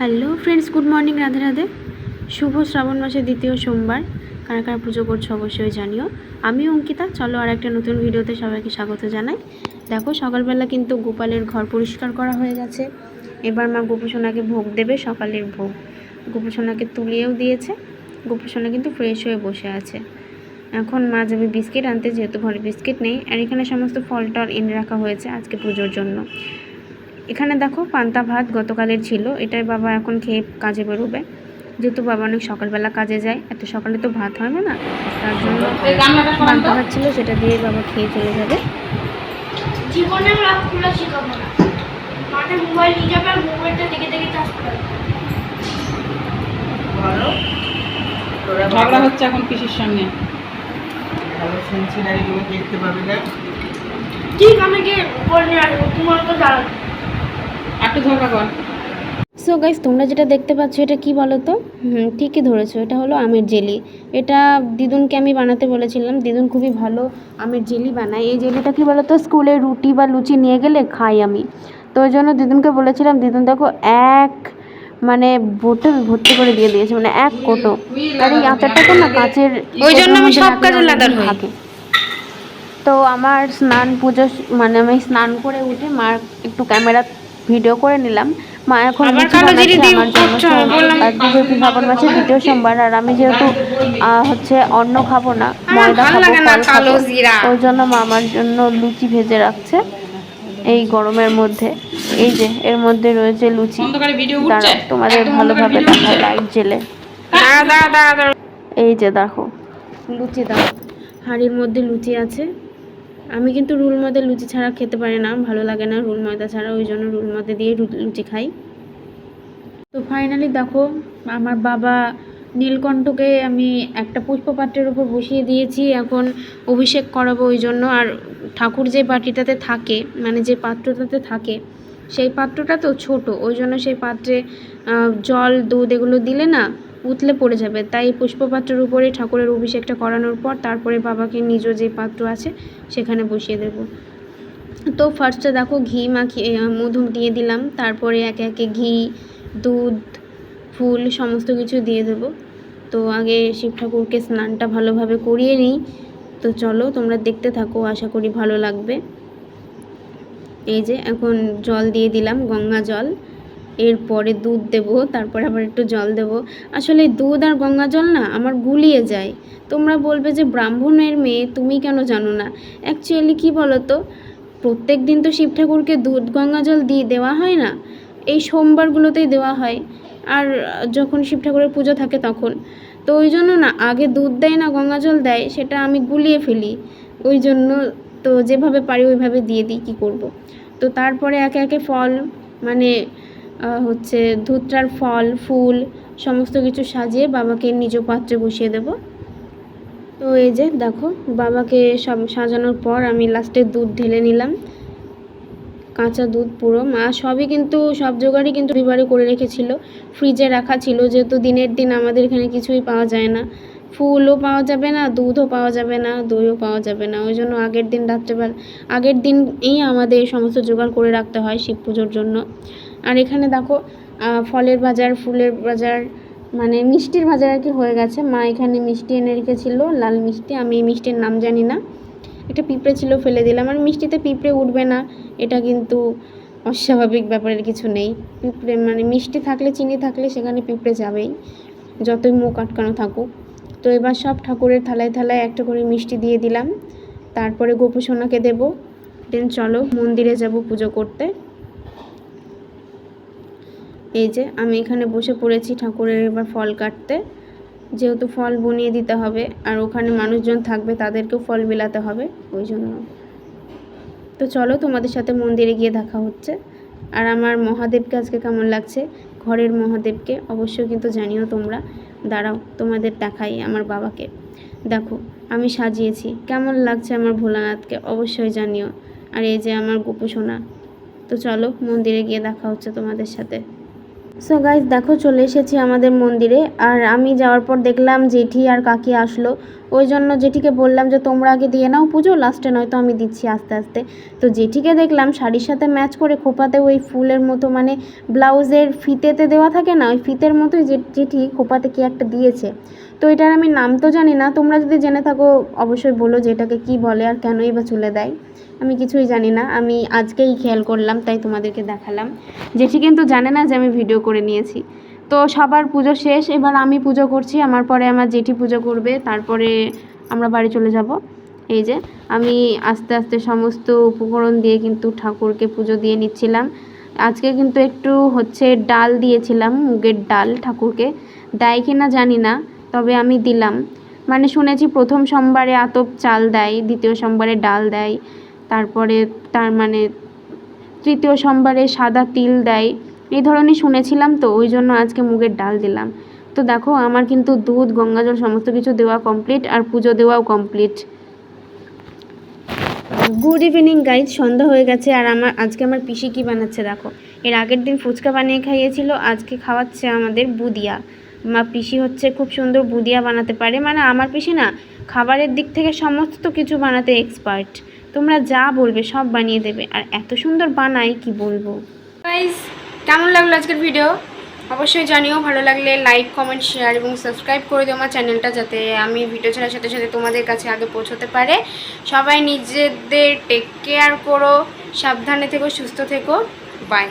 Hello friends, good morning, Radhe Radhe. শুভ শ্রাবণ মাসের দ্বিতীয় সোমবার। কারা কারা পুজো করছ অবশ্যই জানিও। আমি অঙ্কিতা, চলো আর একটা নতুন ভিডিওতে সবাইকে স্বাগত জানাই। দেখো, সকালবেলা কিন্তু গোপালের ঘর পরিষ্কার করা হয়ে গেছে। এবার মা গোপুসোনাকে ভোগ দেবে, সকালের ভোগ। গোপুসোনাকে তুলিয়েও দিয়েছে। গোপুসোনা কিন্তু ফ্রেশ হয়ে বসে আছে। এখন মা যাবে বিস্কিট আনতে, যেহেতু ঘরে বিস্কিট নেই, আর এখানে সমস্ত ফল টল এনে রাখা হয়েছে আজকে পুজোর জন্য। এখানে দেখো পান্তা ভাত গতকালের ছিল এটাই বাবা এখন খেয়ে কাজে বেরোবে। যেহেতু বাবা অনেক সকালবেলা কাজে যায় এত সকালে তো ভাত হবে না তার জন্য পান্তা ভাত ছিল সেটা দিয়ে বাবা খেয়ে চলে যাবে। জীবনে রাত খোলা না। মাঠে মোবাইল নিয়ে যাবে আর মোবাইলটা দেখে দেখে চাষ ঝগড়া হচ্ছে এখন পিসির সঙ্গে? ভালো দেখতে পাবে না। ঠিক তোমার তো দাঁড়াবে একটু ঝগড়া কর। সো গাইস তোমরা যেটা দেখতে পাচ্ছ এটা কি বলো তো ঠিকই ধরেছো এটা হলো আমের জেলি। এটা দিদুনকে আমি বানাতে বলেছিলাম দিদুন খুবই ভালো আমের জেলি বানায়। এই জেলিটা কি বলো তো স্কুলে রুটি বা লুচি নিয়ে গেলে খাই আমি। তো ওই জন্য দিদুনকে বলেছিলাম দিদুন দেখো এক মানে বোতল ভর্তি করে দিয়ে দিয়েছে মানে এক কোটো। আর এই আচারটা তো না কাঁচের ওই জন্য আমি সব কাজে লাদার। থাকে। তো আমার স্নান পুজো মানে আমি স্নান করে উঠে মার একটু ক্যামেরা ভিডিও করে নিলাম। মা এখন বললাম। আর দ্বিতীয় সোমবার আর আমি যেহেতু আহ, হচ্ছে অন্ন খাব না আমার ময়দা খাব। ওই জন্য মা আমার জন্য লুচি ভেজে রাখছে এই গরমের মধ্যে। এই যে এর মধ্যে রয়েছে লুচি। তোমাদের ভালোভাবে দেখায় লাইট জেলে এই যে দেখো। লুচি দাও। হাঁড়ির মধ্যে লুচি আছে। আমি কিন্তু রুল ময়দা লুচি ছাড়া খেতে পারি না, ভালো লাগে না রুল ময়দা ছাড়া, ওই জন্য রুল ময়দা দিয়ে লুচি খাই। তো ফাইনালি দেখো, আমার বাবা নীলকণ্ঠকে আমি একটা পুষ্পপাত্রের উপর বসিয়ে দিয়েছি, এখন অভিষেক করাবো ওই জন্য। আর ঠাকুর যে বাটিটাতে থাকে মানে যে পাত্রটাতে থাকে, সেই পাত্রটা তো ছোট, ওই জন্য সেই পাত্রে জল, দুধ এগুলো দিলে না উতলে পড়ে যাবে। তাই পুষ্পপাত্রের উপরে ঠাকুরের অভিষেকটা করানোর পর তারপরে বাবাকে নিজ যে পাত্র আছে সেখানে বসিয়ে দেবো। তো ফার্স্টে দেখো ঘি মাখিয়ে মধু দিয়ে দিলাম। তারপরে একে একে ঘি, দুধ, ফুল সমস্ত কিছু দিয়ে দেবো। তো আগে শিব ঠাকুরকে স্নানটা ভালোভাবে করিয়ে নিই। তো চলো তোমরা দেখতে থাকো, আশা করি ভালো লাগবে। এই যে এখন জল দিয়ে দিলাম, গঙ্গা জল। এরপরে দুধ দেবো, তারপরে আবার একটু জল দেবো। আসলে দুধ আর গঙ্গা জল না আমার গুলিয়ে যায়। তোমরা বলবে যে ব্রাহ্মণের মেয়ে, তুমি কেন জানো না? অ্যাকচুয়ালি কী বলো তো প্রত্যেক দিন তো শিব ঠাকুরকে দুধ, গঙ্গা জল দিয়ে দেওয়া হয় না? এই সোমবারগুলোতেই দেওয়া হয়। আর যখন শিব ঠাকুরের পুজো থাকে তখন। তো ওই জন্য না, আগে দুধ দেয় না, গঙ্গা জল দেয়, সেটা আমি গুলিয়ে ফেলি। ওই জন্য তো যেভাবে পারি ওইভাবে দিয়ে দিই, কী করব। তো তারপরে একে একে ফল মানে হচ্ছে ধুত্রার ফল, ফুল, সমস্ত কিছু সাজিয়ে বাবাকে নিজ পাত্রে বসিয়ে দেব। তো এই যে দেখো, বাবাকে সব সাজানোর পর আমি লাস্টে দুধ ঢেলে নিলাম। কাঁচা দুধ পুরো। মা সবই কিন্তু, সব জোগাড়ই কিন্তু বিবারে করে রেখেছিল। ফ্রিজে রাখা ছিল, যেহেতু দিনের দিন আমাদের এখানে কিছুই পাওয়া যায় না। ফুলও পাওয়া যাবে না, দুধও পাওয়া যাবে না, দইও পাওয়া যাবে না। ওই জন্য আগের দিন রাত্রেবেলা, আগের দিন এই আমাদের সমস্ত জোগাড় করে রাখতে হয় শিব পুজোর জন্য। আর এখানে দেখো ফলের বাজার, ফুলের বাজার মানে মিষ্টির বাজার আর কি হয়ে গেছে। মা এখানে মিষ্টি এনে রেখেছিল, লাল মিষ্টি। আমি এই মিষ্টির নাম জানি না। একটা পিঁপড়ে ছিল, ফেলে দিলাম। আর মিষ্টিতে পিঁপড়ে উঠবে না, এটা কিন্তু অস্বাভাবিক ব্যাপারের কিছু নেই। পিঁপড়ে মানে মিষ্টি থাকলে, চিনি থাকলে সেখানে পিঁপড়ে যাবেই, যতই মুখ আটকানো থাকুক। তো এবার সব ঠাকুরের থালায় থালায় একটা করে মিষ্টি দিয়ে দিলাম। তারপরে গোপু সোনাকে দেবো। দেন চলো মন্দিরে যাব পুজো করতে। এই যে আমি এখানে বসে পড়েছি ঠাকুরের এবার ফল কাটতে। যেহেতু ফল বনিয়ে দিতে হবে, আর ওখানে মানুষজন থাকবে তাদেরকেও ফল বিলাতে হবে, ওই জন্য। তো চলো তোমাদের সাথে মন্দিরে গিয়ে দেখা হচ্ছে। আর আমার মহাদেবকে আজকে কেমন লাগছে? ঘরের মহাদেবকে অবশ্যই কিন্তু জানিও তোমরা। দাঁড়াও, তোমাদের দেখাই আমার বাবাকে। দেখো, আমি সাজিয়েছি। কেমন লাগছে আমার ভোলানাথকে অবশ্যই জানিও। আর এই যে আমার গোপু সোনা। তো চলো মন্দিরে গিয়ে দেখা হচ্ছে তোমাদের সাথে। সো গাইজ দেখো চলে এসেছি আমাদের মন্দিরে। আর আমি যাওয়ার পর দেখলাম জেঠি আর কাকি আসলো। ওই জন্য জেঠিকে বললাম যে, তোমরা আগে দিয়ে নাও পুজো, লাস্টে নয়তো আমি দিচ্ছি আস্তে আস্তে। তো জেঠিকে দেখলাম শাড়ির সাথে ম্যাচ করে খোপাতে ওই ফুলের মতো মানে ব্লাউজের ফিতেতে দেওয়া থাকে না, ওই ফিতের মতোই জেঠি খোপাতে কি একটা দিয়েছে। তো এটার আমি নাম তো জানি না, তোমরা যদি জেনে থাকো অবশ্যই বলো যে এটাকে কী বলে আর কেনই বা চুলে দেয়। আমি কিছুই জানি না, আমি আজকেই খেয়াল করলাম, তাই তোমাদেরকে দেখালাম। জেঠি কিন্তু জানে না যে আমি ভিডিও করে নিয়েছি। তো সবার পুজো শেষ, এবার আমি পুজো করছি, আমার পরে আমার জেঠি পুজো করবে, তারপরে আমরা বাড়ি চলে যাব। এই যে, আমি আস্তে আস্তে সমস্ত উপকরণ দিয়ে কিন্তু ঠাকুরকে পুজো দিয়ে নিচ্ছিলাম। আজকে কিন্তু একটু হচ্ছে ডাল দিয়েছিলাম, মুগের ডাল ঠাকুরকে। দেয় কি না জানি না, তবে আমি দিলাম। মানে শুনেছি প্রথম সোমবারে আতপ চাল দেয়, দ্বিতীয় সোমবারে ডাল দেয়, তারপরে তার মানে তৃতীয় সোমবারে সাদা তিল দেয়। এই ধরনের শুনেছিলাম তো ওই জন্য আজকে মুগের ডাল দিলাম। তো দেখো আমার কিন্তু দুধ গঙ্গাজল সমস্ত কিছু দেওয়া কমপ্লিট আর পুজো দেওয়াও কমপ্লিট গুড ইভিনিং গাইজ সন্ধ্যা হয়ে গেছে আর আমার আজকে আমার পিসি কি বানাচ্ছে দেখো। এর আগের দিন ফুচকা বানিয়ে খাইয়েছিল আজকে খাওয়াচ্ছে আমাদের বুদিয়া। মা পিসি হচ্ছে খুব সুন্দর বুদিয়া বানাতে পারে মানে আমার পিসি না খাবারের দিক থেকে সমস্ত কিছু বানাতে এক্সপার্ট তোমরা যা বলবে সব বানিয়ে দেবে আর এত সুন্দর বানাই কি বলব? গাইস কেমন লাগল আজকের ভিডিও অবশ্যই জানিও, ভালো লাগলে লাইক কমেন্ট শেয়ার এবং সাবস্ক্রাইব করে দিও আমার চ্যানেলটা যাতে আমি ভিডিও ছাড়ার সাথে সাথে তোমাদের কাছে আগে পৌঁছতে পারে। সবাই নিজেদের টেক কেয়ার করো, সাবধানে থেকো, সুস্থ থেকো। বাই